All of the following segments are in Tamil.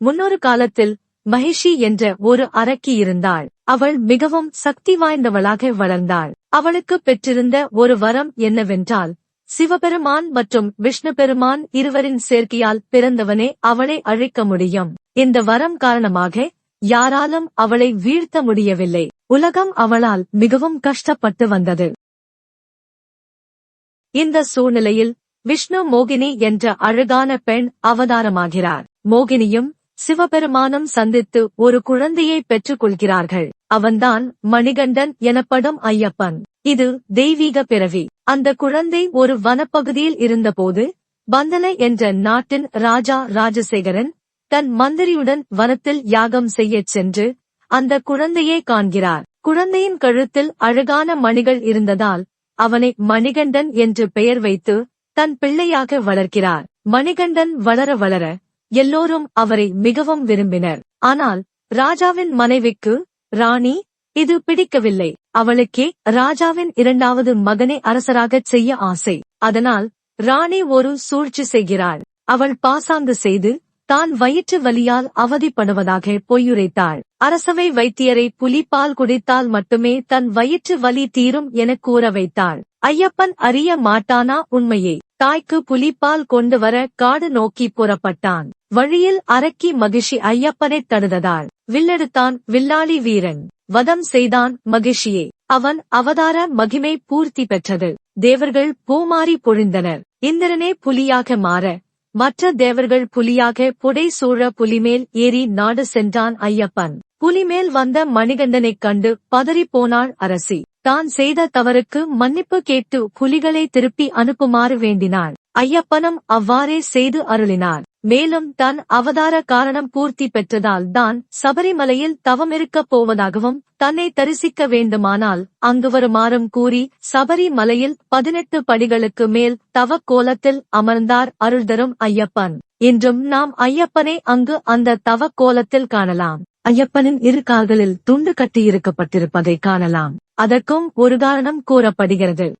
முன்னொரு காலத்தில் மகிஷி என்ற ஒரு அரக்கி இருந்தாள். அவள் மிகவும் சக்தி வாய்ந்தவளாக வளர்ந்தாள். அவளுக்கு பெற்றிருந்த ஒரு வரம் என்னவென்றால் சிவபெருமான் மற்றும் விஷ்ணு பெருமான் இருவரின் சேர்க்கையால் பிறந்தவனே அவளை அழைக்க முடியும். இந்த வரம் காரணமாக யாராலும் அவளை வீழ்த்த முடியவில்லை. உலகம் அவளால் மிகவும் கஷ்டப்பட்டு வந்தது. இந்த சூழ்நிலையில் விஷ்ணு மோகினி என்ற அழகான பெண் அவதாரமாகிறார். மோகினியும் சிவபெருமானும் சந்தித்து ஒரு குழந்தையை பெற்றுக் கொள்கிறார்கள் அவன்தான் மணிகண்டன் எனப்படும் ஐயப்பன். இது தெய்வீக பிறவி. அந்த குழந்தை ஒரு வனப்பகுதியில் இருந்தபோது பந்தன என்ற நாட்டின் ராஜா ராஜசேகரன் தன் மந்திரியுடன் வனத்தில் யாகம் செய்யச் சென்று அந்த குழந்தையை காண்கிறார். குழந்தையின் கழுத்தில் அழகான மணிகள் இருந்ததால் அவனை மணிகண்டன் என்று பெயர் வைத்து தன் பிள்ளையாக வளர்க்கிறார். மணிகண்டன் வளர வளர எல்லோரும் அவரை மிகவும் விரும்பினர். ஆனால் ராஜாவின் மனைவிக்கு ராணி இது பிடிக்கவில்லை. அவளுக்கே ராஜாவின் இரண்டாவது மகனை அரசராகச் செய்ய ஆசை. அதனால் ராணி ஒரு சூழ்ச்சி செய்கிறாள். அவள் பாசாந்து செய்து தான் வயிற்று வலியால் அவதிப்படுவதாக பொய்யுரைத்தாள். அரசவை வைத்தியரை புலிப்பால் குடித்தால் மட்டுமே தன் வயிற்று வலி தீரும் எனக் கூற வைத்தாள். ஐயப்பன் அறிய மாட்டானா உண்மையை? தாய்க்கு புலிப்பால் கொண்டு வர காடு நோக்கி புறப்பட்டான். வழியில் அரக்கி மகிஷி ஐயப்பனைத் தடுததால் வில்லெடுத்தான் வில்லாளி வீரன். வதம் செய்தான் மகிஷியே. அவன் அவதார மகிமை பூர்த்தி பெற்றது. தேவர்கள் பூமாறி பொழிந்தனர். இந்திரனே புலியாக மாற மற்ற தேவர்கள் புலியாக புடை சூழ புலிமேல் ஏறி நாடு சென்றான் ஐயப்பன். புலிமேல் வந்த மணிகண்டனைக் கண்டு பதறிப்போனாள் அரசி. தான் செய்த தவறுக்கு மன்னிப்பு கேட்டு புலிகளை திருப்பி அனுப்புமாறு வேண்டினாள். ஐயப்பனும் அவ்வாறே செய்து அருளினார். மேலும் தன் அவதார காரணம் பூர்த்தி பெற்றதால் தான் சபரிமலையில் தவமிருக்கப் போவதாகவும் தன்னை தரிசிக்க வேண்டுமானால் அங்கு வருமாறும் கூறி சபரிமலையில் பதினெட்டு படிகளுக்கு மேல் தவ கோலத்தில் அமர்ந்தார் அருள்தரும் ஐயப்பன். இன்றும் நாம் ஐயப்பனை அங்கு அந்த தவ கோலத்தில் காணலாம். ஐயப்பனின் இரு கால்களில் துண்டு கட்டியிருக்கப்பட்டிருப்பதை காணலாம். அதற்கும் ஒரு காரணம் கூறப்படுகிறது.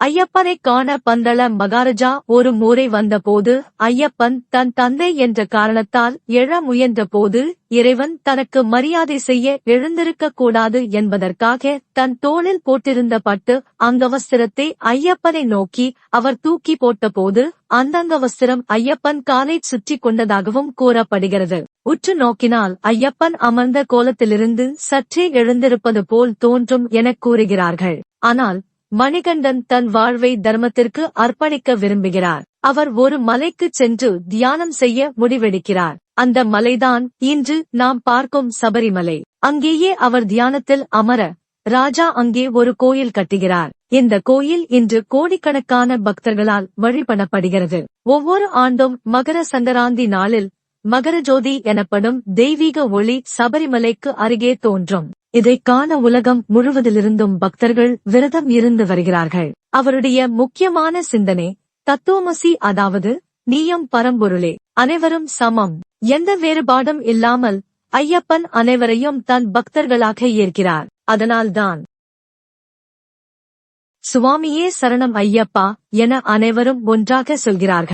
ஐயப்பனை காண பந்தள மகாராஜா ஒரு முறை வந்தபோது ஐயப்பன் தன் தந்தை என்ற காரணத்தால் எழ முயன்ற போது இறைவன் தனக்கு மரியாதை செய்ய எழுந்திருக்க கூடாது என்பதற்காக தன் தோளில் போட்டிருந்த பட்டு அங்கவஸ்திரத்தை ஐயப்பனை நோக்கி அவர் தூக்கி போட்டபோது அந்தங்கவஸ்திரம் ஐயப்பன் காலை சுற்றி கொண்டதாகவும் கூறப்படுகிறது. உற்று நோக்கினால் ஐயப்பன் அமர்ந்த கோலத்திலிருந்து சற்றே எழுந்திருப்பது போல் தோன்றும் எனக் கூறுகிறார்கள். ஆனால் மணிகண்டன் தன் வாழ்வை தர்மத்திற்கு அர்ப்பணிக்க விரும்புகிறார். அவர் ஒரு மலைக்கு சென்று தியானம் செய்ய முடிவெடுக்கிறார். அந்த மலைதான் இன்று நாம் பார்க்கும் சபரிமலை. அங்கேயே அவர் தியானத்தில் அமர ராஜா அங்கே ஒரு கோயில் கட்டுகிறார். இந்த கோயில் இன்று கோடிக்கணக்கான பக்தர்களால் வழிபடப்படுகிறது. ஒவ்வொரு ஆண்டும் மகர சங்கராந்தி நாளில் மகரஜோதி எனப்படும் தெய்வீக ஒளி சபரிமலைக்கு அருகே தோன்றும். இதைக் காண உலகம் முழுவதிலிருந்தும் பக்தர்கள் விரதம் இருந்து வருகிறார்கள். அவருடைய முக்கியமான சிந்தனை தத்துவமசி அதாவது நீயம் பரம்பொருளே அனைவரும் சமம். எந்த வேறுபாடும் இல்லாமல் ஐயப்பன் அனைவரையும் தன் பக்தர்களாக ஏற்கிறார். அதனால்தான் சுவாமியே சரணம் ஐயப்பா என அனைவரும் ஒன்றாக சொல்கிறார்கள்.